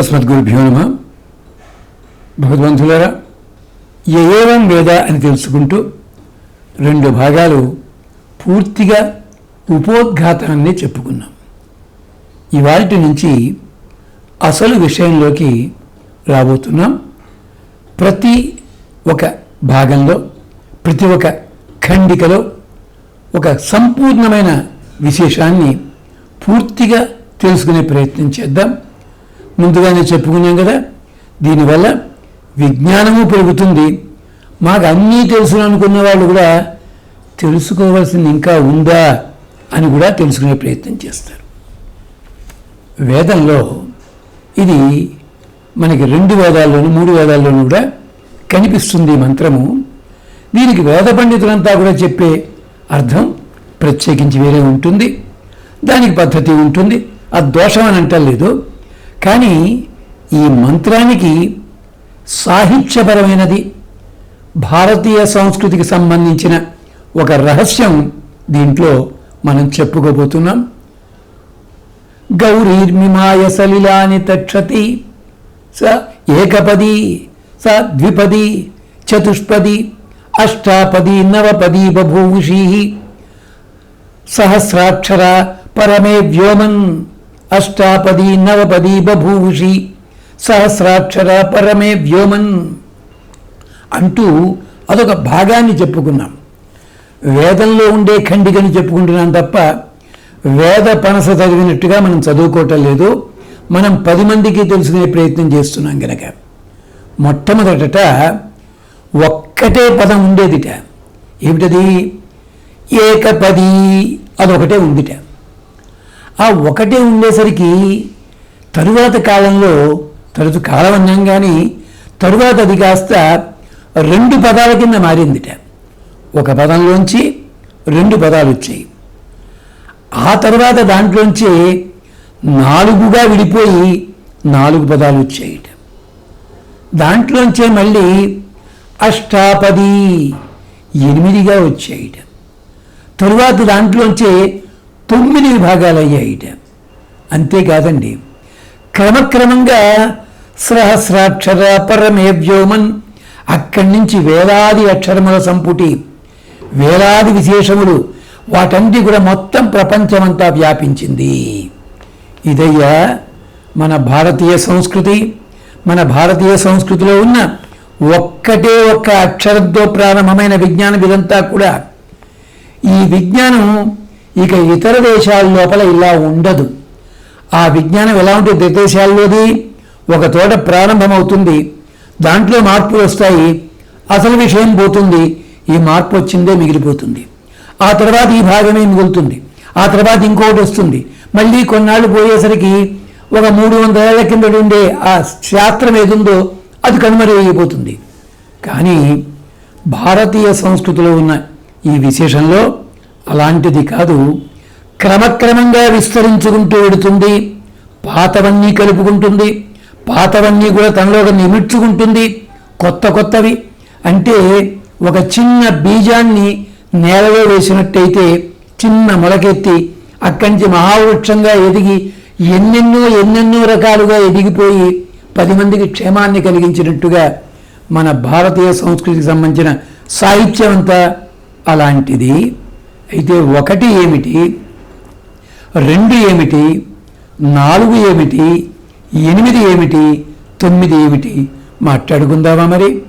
అస్మద్గురుభ్యో నమ భగవద్బంధులరా ఏవం వేద అని తెలుసుకుంటూ రెండు భాగాలు పూర్తిగా ఉపోద్ఘాతాన్ని చెప్పుకున్నాం. ఇవాటి నుంచి అసలు విషయంలోకి రాబోతున్నాం. ప్రతి ఒక భాగంలో ప్రతి ఒక్క ఖండికలో ఒక సంపూర్ణమైన విశేషాన్ని పూర్తిగా తెలుసుకునే ప్రయత్నం చేద్దాం. ముందుగానే చెప్పుకున్నాం కదా? దీనివల్ల విజ్ఞానము పెరుగుతుంది. మాకు అన్నీ తెలుసు అనుకున్న వాళ్ళు కూడా తెలుసుకోవాల్సింది ఇంకా ఉందా అని కూడా తెలుసుకునే ప్రయత్నం చేస్తారు. వేదంలో ఇది మనకి రెండు వేదాల్లోనూ మూడు వేదాల్లోనూ కూడా కనిపిస్తుంది మంత్రము. దీనికి వేద పండితులంతా కూడా చెప్పే అర్థం ప్రత్యేకించి వేరే ఉంటుంది. దానికి పద్ధతి ఉంటుంది. అది దోషం అని అంటలేదు. కానీ ఈ మంత్రానికి సాహిత్యపరమైనది భారతీయ సంస్కృతికి సంబంధించిన ఒక రహస్యం దీంట్లో మనం చెప్పుకోబోతున్నాం. గౌరీర్మిమాయ సలిలాని తక్షతి స ఏకపది స ద్విపది చతుష్పది అష్టాపది నవపది బభూషి సహస్రాక్షర పరమే వ్యోమన్ అష్టాపది నవపది బభూషి సహస్రాక్షర పరమే వ్యోమన్. అంటూ అదొక భాగాన్ని చెప్పుకున్నాం. వేదంలో ఉండే ఖండికని చెప్పుకుంటున్నాం తప్ప వేద పనస చదివినట్టుగా మనం చదువుకోవటం లేదు. మనం పది మందికి తెలుసుకునే ప్రయత్నం చేస్తున్నాం గనక. మొట్టమొదట ఒక్కటే పదం ఉండేదిట. ఏమిటది? ఏకపది అదొకటే ఉందిట. ఆ ఒకటే ఉండేసరికి తరువాత కాలంలో తరచు కాలం అన్నాం కానీ తరువాత అది కాస్త రెండు పదాల కింద మారిందిట. ఒక పదంలోంచి రెండు పదాలు వచ్చాయి. ఆ తర్వాత దాంట్లోంచి నాలుగుగా విడిపోయి నాలుగు పదాలు వచ్చాయిట. దాంట్లోంచే మళ్ళీ అష్టాపది ఎనిమిదిగా వచ్చాయిట. తరువాత దాంట్లోంచే తొమ్మిది విభాగాలు అయ్యాయిట అంతేకాదండి. క్రమక్రమంగా సహస్రాక్షర పరమే వ్యోమన్ అక్కడి నుంచి వేలాది అక్షరముల సంపుటి వేలాది విశేషములు వాటంటి కూడా మొత్తం ప్రపంచమంతా వ్యాపించింది. ఇదయ్యా మన భారతీయ సంస్కృతి మన భారతీయ సంస్కృతిలో ఉన్న ఒక్కటే ఒక్క అక్షరంతో ప్రారంభమైన విజ్ఞానం ఇదంతా కూడా ఈ విజ్ఞానం ఇక ఇతర దేశాల లోపల ఇలా ఉండదు. ఆ విజ్ఞానం ఎలా ఉంటుంది దేశాల్లోది? ఒక తోట ప్రారంభమవుతుంది. దాంట్లో మార్పులు వస్తాయి. అసలు విషయం పోతుంది. ఈ మార్పు వచ్చిందే మిగిలిపోతుంది. ఆ తర్వాత ఈ భాగమే మిగులుతుంది. ఆ తర్వాత ఇంకొకటి వస్తుంది. మళ్ళీ కొన్నాళ్ళు పోయేసరికి ఒక మూడు వందల ఏళ్ళ కిందట ఉండే ఆ శాస్త్రం ఏదుందో అది కనుమరుగైపోతుంది కానీ భారతీయ సంస్కృతిలో ఉన్న ఈ విశేషంలో అలాంటిది కాదు. క్రమక్రమంగా విస్తరించుకుంటూ వెడుతుంది పాతవన్నీ కలుపుకుంటుంది. పాతవన్నీ కూడా తనలో నిమిడ్చుకుంటుంది కొత్త కొత్తవి. అంటే ఒక చిన్న బీజాన్ని నేలలో వేసినట్టయితే చిన్న మొలకెత్తి అక్కడి నుంచి మహావృక్షంగా ఎదిగి ఎన్నెన్నో ఎన్నెన్నో రకాలుగా ఎదిగిపోయి పది మందికి క్షేమాన్ని కలిగించినట్టుగా మన భారతీయ సంస్కృతికి సంబంధించిన సాహిత్యం అంతా అలాంటిది. అయితే ఒకటి ఏమిటి? రెండు ఏమిటి? నాలుగు ఏమిటి? ఎనిమిది ఏమిటి? తొమ్మిది ఏమిటి? మాట్లాడుకుందామా మరి?